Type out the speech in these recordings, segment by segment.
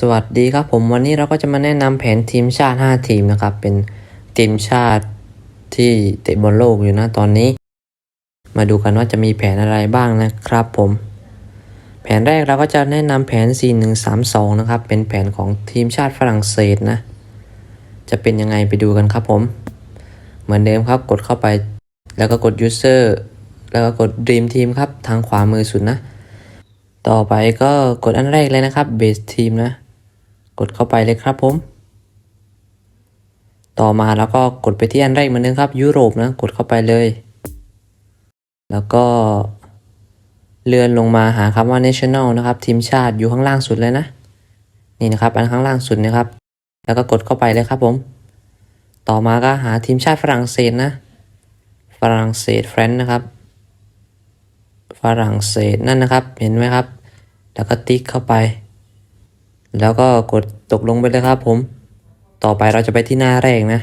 สวัสดีครับผมวันนี้เราก็จะมาแนะนำแผนทีมชาติ 5 ทีมนะครับ เป็นทีมชาติที่เตะบอลโลกอยู่นะตอนนี้ มาดูกันว่าจะมีแผนอะไรบ้างนะครับผม แผนแรกเราก็จะแนะนำแผน 4132 นะครับ เป็นแผนของทีมชาติฝรั่งเศสนะ จะเป็นยังไงไปดูกันครับผม เหมือนเดิมครับกดเข้าไป แล้วก็กด user แล้วก็กด dream team ครับ ทางขวามือสุดนะ ต่อไปก็กดอันแรกเลยนะครับ base team นะ กดเข้าไปเลยครับผม ต่อมาแล้วก็กดไปที่อันแรกเหมือนเดิมครับ ยุโรปนะกดเข้าไปเลย แล้วก็เลื่อนลงมาหาคำว่า national นะครับทีมชาติอยู่ข้างล่างสุดเลยนะ นี่นะครับ อันข้างล่างสุดนะครับ แล้วก็กดเข้าไปเลยครับผม ต่อมาก็หาทีมชาติฝรั่งเศสนะ ฝรั่งเศสแฟรนซ์นะครับ ฝรั่งเศสนั่นนะครับ เห็นไหมครับ แล้วก็ติ๊กเข้าไป แล้วก็กดตกลงไปเลยครับผม ต่อไปเราจะไปที่หน้าแรกนะ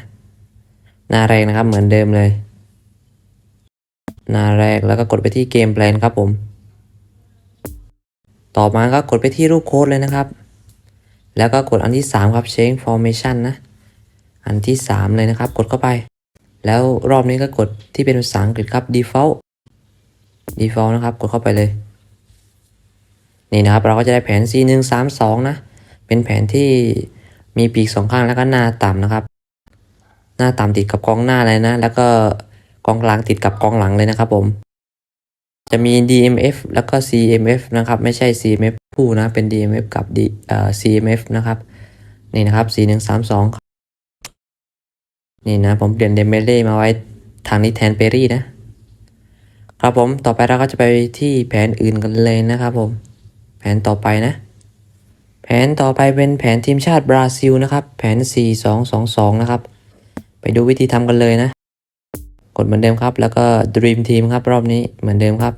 หน้าแรกนะครับเหมือนเดิมเลย หน้าแรกแล้วก็กดไปที่เกมแปลนครับผม ต่อมาก็กดไปที่รูปโค้ดเลยนะครับ แล้วก็กดอันที่ 3 ครับ change formation นะ อันที่ 3 เลยนะครับ กดเข้าไป แล้วรอบนี้ก็กดที่เป็นภาษาอังกฤษครับ default default นะครับ กดเข้าไปเลย นี่นะครับ เราก็จะได้แผน C 1 3 2นะ เป็นแผนที่มีปีกสองข้างแล้วก็หน้าต่ำนะครับ หน้าต่ำติดกับกองหน้าเลยนะ แล้วก็กองกลางติดกับกองหลังเลยนะครับผม จะมี DMF แล้วก็ CMF นะครับ ไม่ใช่ CMF คู่นะ เป็น DMF กับ D เอ่อ CMF นะครับ นี่นะครับ C 1 3 2 นี่นะ ผมเปลี่ยนเดมเบเล่มาไว้ทางนี้แทนเปรี่นะ ครับผม ต่อไปเราก็จะไปที่แผนอื่นกันเลยนะครับผม แผนต่อไปนะ แผนต่อไปเป็นแผนทีมชาติบราซิลนะครับ แผน 4-2-2-2 นะครับ ไปดูวิธีทำกันเลยนะ กดเหมือนเดิมครับ แล้วก็ Dream Team ครับ รอบนี้เหมือนเดิมครับ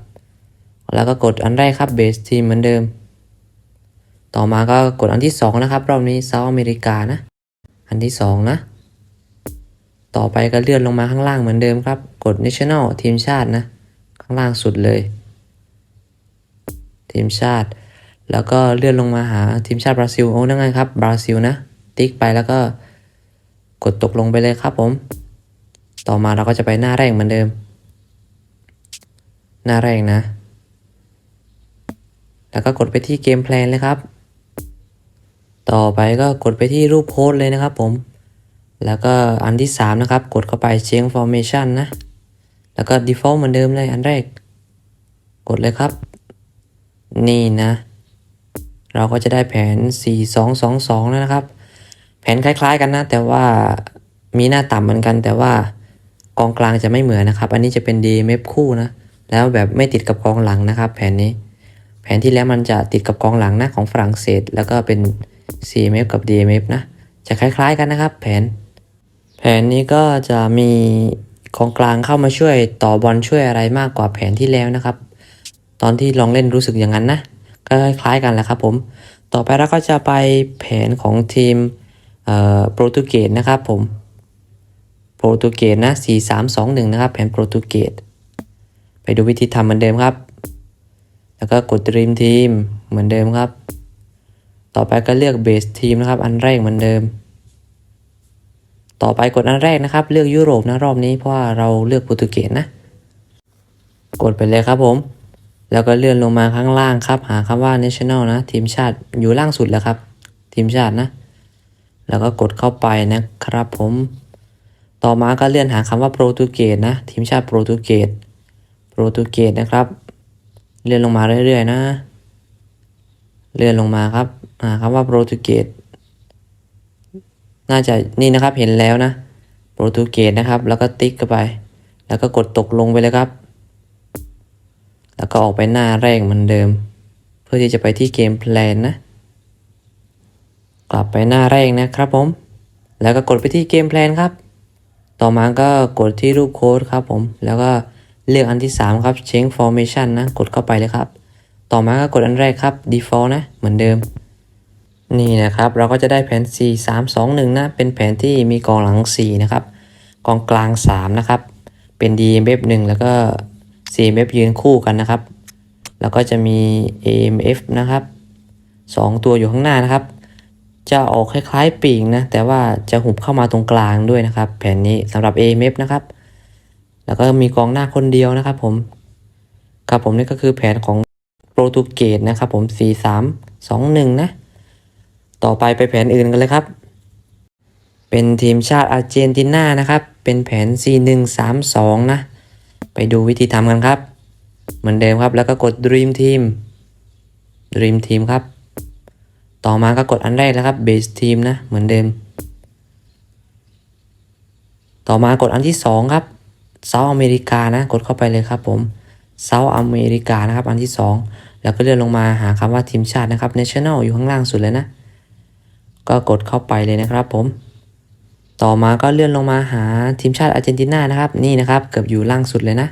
แล้วก็กดอันแรกครับ Base Team เหมือนเดิม ต่อมาก็กดอันที่ 2 นะครับ รอบนี้ South America นะ อันที่ 2 นะ ต่อไปก็เลื่อนลงมาข้างล่างเหมือนเดิมครับ กด National ทีมชาตินะ ข้างล่างสุดเลย ทีมชาติ แล้วก็เลื่อนลงมาหาทีมชาติบราซิลโอ้นั่นไงครับบราซิลนะ ติ๊กไปแล้วก็กดตกลงไปเลยครับผม ต่อมาเราก็จะไปหน้าแรกเหมือนเดิม หน้าแรกนะ แล้วก็กดไปที่เกมแพลนเลยครับ ต่อไปก็กดไปที่รูปโพสเลยนะครับผม แล้วก็อันที่ 3 นะครับ กดเข้าไป change formation นะ แล้วก็ default เหมือนเดิมเลยอันแรก กดเลยครับ นี่นะ เราก็จะได้แผน 4222 แล้วนะครับ แผนคล้าย ๆ กันนะ แต่ว่ามีหน้าต่ำเหมือนกัน แต่ว่ากองกลางจะไม่เหมือนนะครับ อันนี้จะเป็น DMF คู่นะ แล้วแบบไม่ติดกับกองหลังนะครับ แผนนี้ แผนที่แล้วมันจะติดกับกองหลังนะของฝรั่งเศส แล้วก็เป็น CMF กับ DMF นะ จะคล้าย ๆ กันนะครับ แผน แผนนี้ก็จะมีกองกลางเข้ามาช่วยต่อบอลช่วยอะไรมากกว่าแผนที่แล้วนะครับ ตอนที่ลองเล่นรู้สึกอย่างนั้นนะ คล้ายๆกันแหละครับผม ต่อไปเราก็จะไปแผนของทีมโปรตุเกสนะครับผม โปรตุเกสนะ 4 3 2 1 นะครับ แผนโปรตุเกส ไปดูวิธีทำเหมือนเดิมครับ แล้วก็กด Dream Team เหมือนเดิมครับ ต่อไปก็เลือก Base Team นะครับ อันแรกเหมือนเดิม ต่อไปกดอันแรกนะครับ เลือกยุโรปนะรอบนี้เพราะว่าเราเลือกโปรตุเกสนะ กดไปเลยครับผม แล้วก็เลื่อนลงมาข้างล่างครับ หาคำว่า national นะ ทีมชาติอยู่ล่างสุดแล้วครับ ทีมชาตินะ แล้วก็กดเข้าไปนะครับผม ต่อมาก็เลื่อนหาคำว่าโปรตุเกสนะ ทีมชาติโปรตุเกสโปรตุเกสนะครับ เลื่อนลงมาเรื่อยๆนะ เลื่อนลงมาครับหาคำว่าโปรตุเกสน่าจะนี่นะครับเห็นแล้วนะ โปรตุเกสนะครับ แล้วก็ติ๊กเข้าไป แล้วก็กดตกลงไปเลยครับ แล้วก็ออกไปหน้าแรกเหมือนเดิม เพื่อที่จะไปที่เกมแพลนนะ กลับไปหน้าแรกนะครับผม แล้วก็กดไปที่เกมแพลนครับ ต่อมาก็กดที่รูปโค้ดครับผม แล้วก็เลือกอันที่ 3 ครับ change formation นะ กดเข้าไปเลยครับ ต่อมาก็กดอันแรกครับ default นะ เหมือนเดิม นี่นะครับ เราก็จะได้แผน 4 3 2 1 นะ เป็นแผนที่มีกองหลัง 4 นะครับ กองกลาง 3 นะครับ เป็น DMF 1แล้วก็ CMF ยืนคู่กันนะครับ แล้วก็จะมี AMF นะครับ 2 ตัวอยู่ข้างหน้านะครับ จะออกคล้ายๆปีกนะ แต่ว่าจะหุบเข้ามาตรงกลางด้วยนะครับ แผนนี้สำหรับ AMF นะครับ แล้วก็มีกองหน้าคนเดียวนะครับผม ครับผมนี่ก็คือแผนของโปรตุเกสนะครับผม 4 3 2 1 นะ ต่อไปไปแผนอื่นกันเลยครับ เป็นทีมชาติอาร์เจนตินานะครับ เป็นแผน 4 1 3 2 นะ ไปดูวิธีทำกันครับ เหมือนเดิมครับแล้วก็กด Dream Team Dream Team ครับ ต่อมาก็กดอันแรกนะครับ Base Team นะ เหมือนเดิม ต่อมากดอันที่สองครับเซาท์อเมริกานะ กดเข้าไปเลยครับผมเซาท์อเมริกานะครับ อันที่สองแล้วก็เลื่อนลงมาหาคำว่าทีมชาตินะครับ national อยู่ข้างล่างสุดเลยนะ ก็กดเข้าไปเลยนะครับผม ต่อมาก็เลื่อนลงมาหาทีมชาติอาร์เจนตินานะครับ นี่นะครับ เกือบอยู่ล่างสุดเลยนะ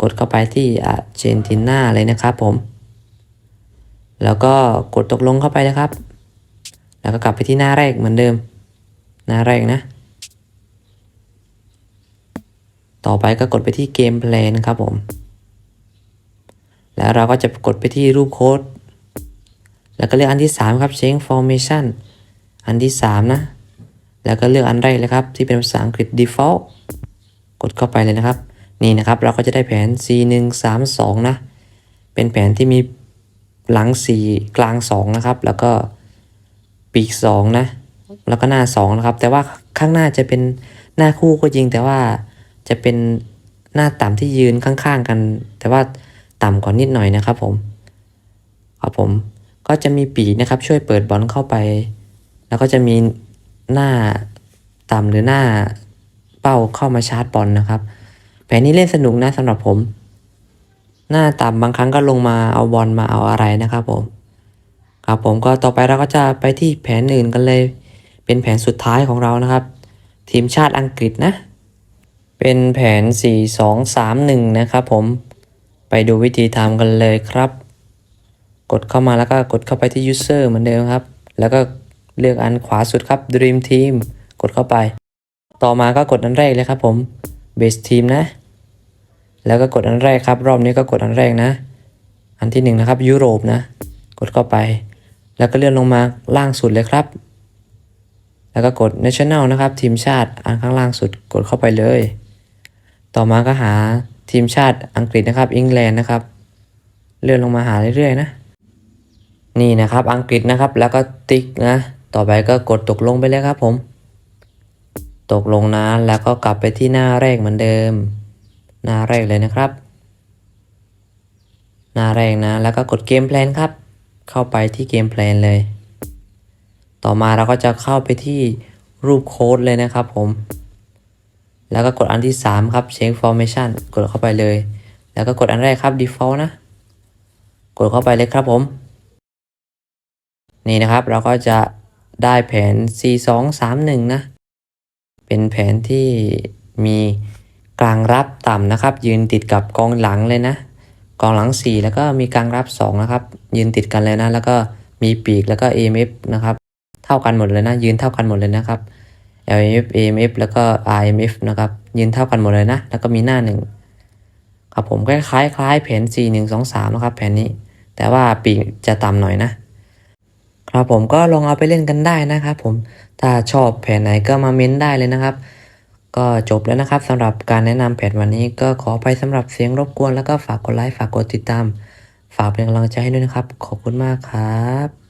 กดเข้าไปที่อาร์เจนตินาเลยนะครับผม แล้วก็กดตกลงเข้าไปนะครับ แล้วก็กลับไปที่หน้าแรกเหมือนเดิม หน้าแรกนะ ต่อไปก็กดไปที่เกมเพลย์นะครับผม แล้วเราก็จะกดไปที่รูปโค้ด แล้วก็เลือกอันที่ 3 ครับ change formation อันที่ 3 นะ แล้วก็เลือกอันแรกเลยครับที่เป็นภาษาอังกฤษ default กดเข้าไปเลยนะครับ นี่นะครับเราก็จะได้แผน C 1 3 2นะเป็นแผนที่มีหลัง 4 กลาง 2 นะครับ แล้วก็ปีก 2 นะ แล้วก็หน้า 2 นะครับ แต่ว่าข้างหน้าจะเป็นหน้าคู่ก็จริง แต่ว่าจะเป็นหน้าต่ำที่ยืนข้างๆกัน แต่ว่าต่ำกว่านิดหน่อยนะครับผมครับผมก็จะมีปีกนะครับช่วยเปิดบอลเข้าไป แล้วก็จะมี หน้าต่ำหรือหน้าเป้าเข้ามาชาร์จบอลนะครับ แผนนี้เล่นสนุกนะสำหรับผม หน้าต่ำบางครั้งก็ลงมาเอาบอลมาเอาอะไรนะครับผมครับผมก็ต่อไปเราก็จะไปที่แผนอื่นกันเลย เป็นแผนสุดท้ายของเรานะครับ ทีมชาติอังกฤษนะ เป็นแผน 4 2 3 1 นะครับผมไปดูวิธีทำกันเลยครับ กดเข้ามาแล้วก็กดเข้าไปที่ user เหมือนเดิมครับ แล้วก็ เลือกอันขวาสุดครับ dream team กดเข้าไป ต่อมาก็กดอันแรกเลยครับผม base team นะ แล้วก็กดอันแรกครับ รอบนี้ก็กดอันแรกนะ อันที่หนึ่งนะครับยุโรปนะ กดเข้าไป แล้วก็เลื่อนลงมาล่างสุดเลยครับ แล้วก็กด national นะครับ ทีมชาติอันข้างล่างสุดกดเข้าไปเลย ต่อมาก็หาทีมชาติอังกฤษนะครับอังกฤษนะครับ เลื่อนลงมาหาเรื่อยๆนะ นี่นะครับอังกฤษนะครับแล้วก็ติ๊กนะ ต่อไปก็กดตกลงไปเลยครับผม ตกลงนะแล้วก็กลับไปที่หน้าแรกเหมือนเดิม หน้าแรกเลยนะครับ หน้าแรกนะ แล้วก็กดเกมแพลนครับ เข้าไปที่เกมแพลนเลย ต่อมาเราก็จะเข้าไปที่รูปโค้ดเลยนะครับผม แล้วก็กดอันที่ 3 ครับ change formation กดเข้าไปเลย แล้วก็กดอันแรกครับ default นะ กดเข้าไปเลยครับผม นี่นะครับเราก็จะ ได้แผน C 2 3 1 นะ เป็นแผนที่มีกลางรับต่ำนะครับ ยืนติดกับกองหลังเลยนะ กองหลัง 4 แล้วก็มีกลางรับ 2 นะครับ ยืนติดกันเลยนะ แล้วก็มีปีกแล้วก็ AMF นะครับ เท่ากันหมดเลยนะ ยืนเท่ากันหมดเลยนะครับ LMF AMF แล้วก็ RMF นะครับ ยืนเท่ากันหมดเลยนะ แล้วก็มีหน้าหนึ่งครับผมคล้ายคล้ายคล้ายแผน 4 1 2 3 นะครับ แผนนี้ แต่ว่าปีกจะต่ำหน่อยนะ ครับผมก็ลองเอาไปเล่นกันได้นะครับผมถ้าชอบแผนไหนก็มาเม้นได้เลยนะครับ ก็จบแล้วนะครับสำหรับการแนะนำแผนวันนี้ก็ขอไปสำหรับเสียงรบกวน แล้วก็ฝากกดไลค์ฝากกดติดตาม ฝากเป็นกำลังใจให้ด้วยนะครับ ขอบคุณมากครับ